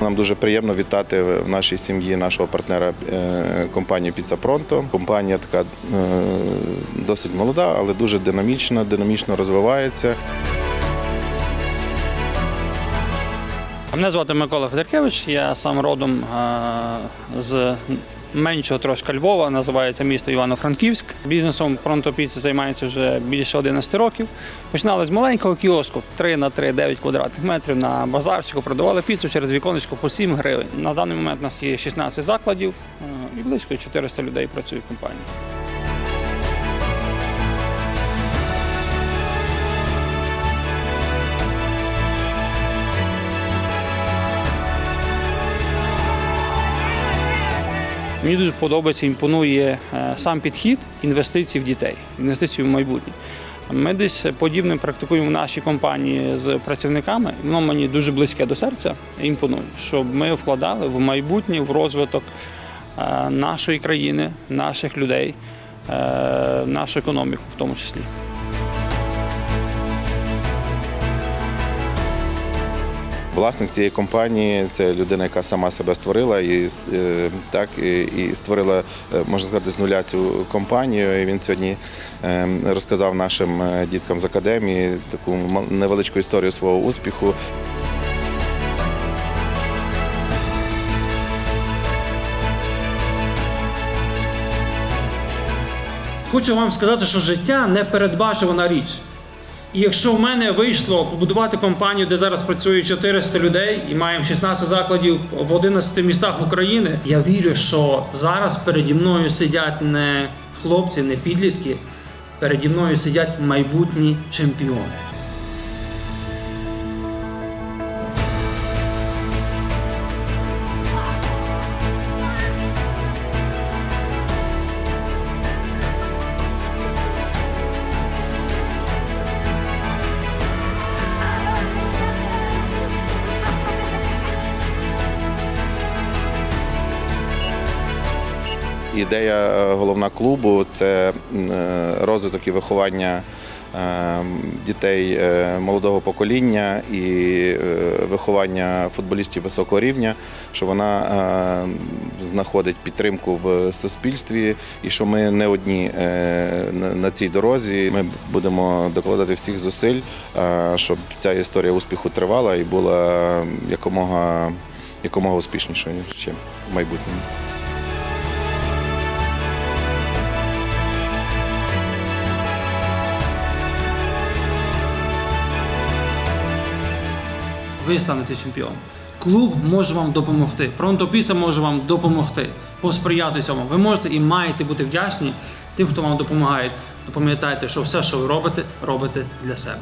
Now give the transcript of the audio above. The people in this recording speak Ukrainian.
Нам дуже приємно вітати в нашій сім'ї нашого партнера компанії компанію Піца Пронто. Компанія така е, досить молода, але дуже динамічна, динамічно розвивається. Мене звати Микола Федоркевич, я сам родом е, з меншого трошки Львова, називається місто Івано-Франківськ. Бізнесом Пронто Піци займається вже більше 11 років. Починали з маленького кіоску 3 на 3, 9 квадратних метрів на базарчику, продавали піцу через віконечко по 7 гривень. На даний момент у нас є 16 закладів е, і близько 400 людей працює в компанії. Мені дуже подобається, імпонує е, сам підхід інвестицій в дітей, інвестицій в майбутнє. Ми десь подібне практикуємо в нашій компанії з працівниками. Воно мені дуже близьке до серця імпонує, щоб ми вкладали в майбутнє, в розвиток е, нашої країни, наших людей, е, нашу економіку в тому числі. Власник цієї компанії це людина, яка сама себе створила і е, так і, створила, е, можна сказати, з нуля цю компанію. І він сьогодні е, розказав нашим діткам з академії таку невеличку історію свого успіху. Хочу вам сказати, що життя не передбачувана річ. І якщо в мене вийшло побудувати компанію, де зараз працює 400 людей і маємо 16 закладів в 11 містах України, я вірю, що зараз переді мною сидять не хлопці, не підлітки, переді мною сидять майбутні чемпіони. Ідея е, головна клубу це е, розвиток і виховання е, дітей молодого покоління і виховання футболістів високого рівня, що вона знаходить підтримку в суспільстві, і що ми не одні на- цій дорозі. Ми будемо докладати всіх зусиль, щоб ця історія успіху тривала і була якомога, якомога успішнішою ще в майбутньому. Ви станете чемпіоном. Клуб може вам допомогти. Фронтопіса може вам допомогти, посприяти цьому. Ви можете і маєте бути вдячні тим, хто вам допомагає. Пам'ятайте, що все, що ви робите, робите для себе.